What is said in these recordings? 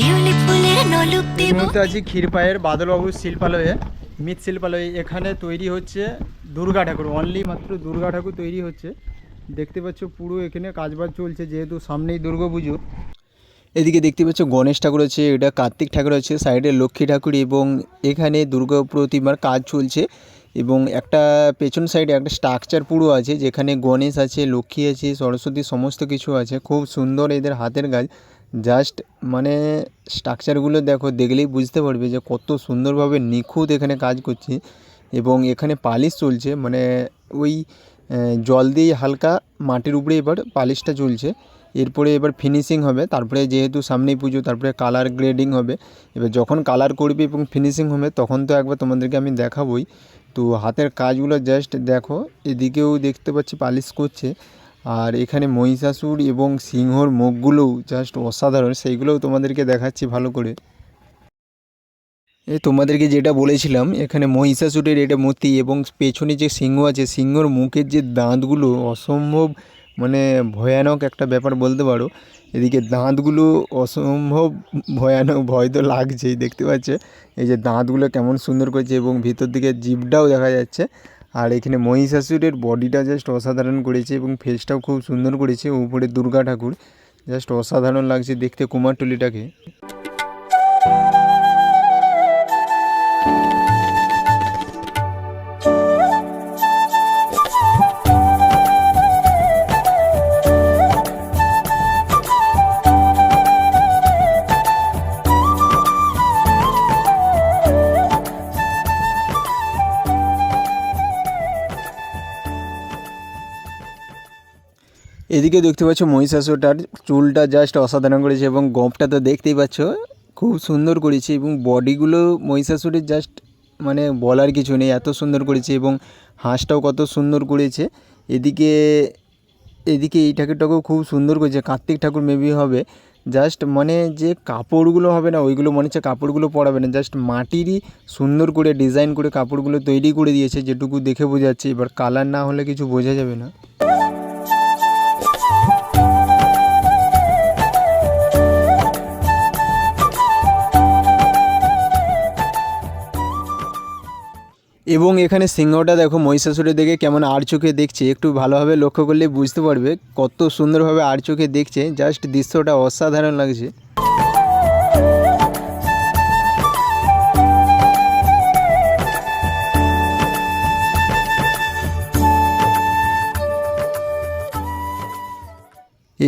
শিউলি ফুলের নলুক দেব। মুহূর্তে আছি ক্ষীরপায়ের বাদলবাবুর শিল্পালয়ে মৃৎ শিল্পালয়ে। এখানে তৈরি হচ্ছে দুর্গা ঠাকুর অনলি মাত্র দুর্গা ঠাকুর তৈরি হচ্ছে। দেখতে পাচ্ছ পুরো এখানে কাজবাজ চলছে যেহেতু সামনেই দুর্গা পুজো। এদিকে দেখতে পাচ্ছ গণেশ ঠাকুর আছে এটা কার্তিক ঠাকুর আছে সাইডে লক্ষ্মী ঠাকুর এবং এখানে দুর্গা প্রতিমার কাজ চলছে। এবং একটা পেছন সাইডে একটা স্ট্রাকচার পুরো আছে যেখানে গণেশ আছে লক্ষ্মী আছে সরস্বতী সমস্ত কিছু আছে। খুব সুন্দর এদের হাতের কাজ। জাস্ট মানে স্ট্রাকচারগুলো দেখো, দেখলেই বুঝতে পারবে যে কত সুন্দরভাবে নিখুঁত এখানে কাজ করছে এবং এখানে পালিশ চলছে। মানে ওই জল দিয়ে হালকা মাটির উপরে এবার পালিশটা চলছে। এরপরে এবার ফিনিশিং হবে। তারপরে যেহেতু সামনেই পুজো, তারপরে কালার গ্রেডিং হবে। এবার যখন কালার করবে এবং ফিনিশিং হবে, তখন তো একবার তোমাদেরকে আমি দেখাবই। তো হাতের কাজগুলো জাস্ট দেখো, এদিকেও দেখতে পাচ্ছি পালিশ করছে। আর এখানে মহিষাসুর এবং সিংহর মুখগুলোও জাস্ট অসাধারণ, সেইগুলোও তোমাদেরকে দেখাচ্ছি ভালো করে। এই তোমাদেরকে যেটা বলেছিলাম, এখানে মহিষাসুরের এটা মূর্তি এবং পেছনে যে সিংহ আছে, সিংহর মুখের যে দাঁতগুলো অসম্ভব মানে ভয়ানক একটা ব্যাপার বলতে পারো। এদিকে দাঁতগুলো অসম্ভব ভয়ানক, ভয় তো লাগছেই, দেখতে পাচ্ছে? এই যে দাঁতগুলো কেমন সুন্দর করেছে এবং ভিতর দিকে জিভটাও দেখা যাচ্ছে। আর এখানে মহিষাসুরের বডিটা জাস্ট অসাধারণ করেছে এবং ফেসটাও খুব সুন্দর করেছে, উপরে দুর্গা ঠাকুর। জাস্ট অসাধারণ লাগছে দেখতে কুমারটুলিটাকে। এদিকে দেখতে পাচ্ছ মহিষাসুরটার চুলটা জাস্ট অসাধারণ করেছে এবং গপটা তো দেখতেই পাচ্ছ, খুব সুন্দর করেছে এবং বডিগুলো মহিষাসুরের জাস্ট মানে বলার কিছু নেই, এত সুন্দর করেছে এবং হাঁসটাও কত সুন্দর করেছে। এদিকে এদিকে এই ঠাকুরটাকেও খুব সুন্দর করেছে, কার্তিক ঠাকুর মেবি হবে জাস্ট মানে যে কাপড়গুলো হবে না, ওইগুলো মনে হচ্ছে কাপড়গুলো পরাবে না জাস্ট মাটিরই সুন্দর করে ডিজাইন করে কাপড়গুলো তৈরি করে দিয়েছে, যেটুকু দেখে বোঝা যাচ্ছে এবার কালার না হলে কিছু বোঝা যাবে না। এবং এখানে সিংহটা দেখো মহিষাসুরের দেখে কেমন আর চোখে দেখছে, একটু ভালোভাবে লক্ষ্য করলে বুঝতে পারবে কত সুন্দরভাবে আর চোখে দেখছে, জাস্ট দৃশ্যটা অসাধারণ লাগছে।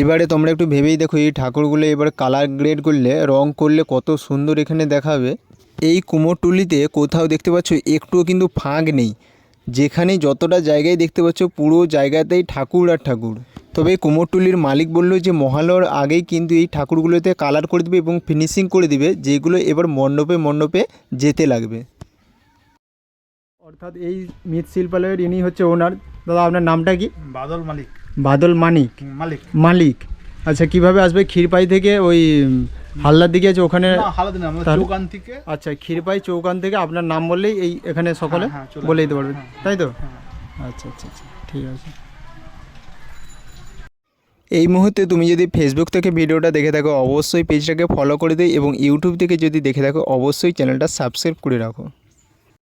এবারে তোমরা একটু ভেবেই দেখো, এই ঠাকুরগুলো এবার কালার গ্রেড করলে, রং করলে কত সুন্দর এখানে দেখাবে। এই কুমোরটুলিতে কোথাও দেখতে পাচ্ছ একটুও কিন্তু ফাঁক নেই। যেখানে যতটা জায়গায় দেখতে পাচ্ছ পুরো জায়গাতেই ঠাকুর আর ঠাকুর। তবে এই কুমোরটুলির মালিক বলল যে মহালয়ার আগেই কিন্তু এই ঠাকুরগুলোতে কালার করে দেবে এবং ফিনিশিং করে দিবে যেগুলো এবার মণ্ডপে মণ্ডপে যেতে লাগবে। অর্থাৎ এই মৃৎশিল্পালয়ের ইনি হচ্ছে ওনার। দাদা আপনার নামটা কি? বাদল মালিক। বাদল মানিক। মালিক। মালিক। আচ্ছা কীভাবে আসবে? ক্ষীরপাই থেকে ওই হালদার দিকে আছে ওখানে না হালাদ না আমাদের তাহলে? দোকান থেকে। আচ্ছা ক্ষীরপাই চৌকান থেকে আপনার নাম বললেই এই এখানে সকলে হ্যাঁ, বলে দিতে পারবেন হ্যাঁ, তাই তো? হ্যাঁ। আচ্ছা আচ্ছা আচ্ছা ঠিক আছে। এই মুহূর্তে তুমি যদি ফেসবুক থেকে ভিডিওটা দেখে থাকো অবশ্যই পেজটাকে ফলো করে দিই এবং ইউটিউব থেকে যদি দেখে থাকো অবশ্যই চ্যানেলটা সাবস্ক্রাইব করে রাখো।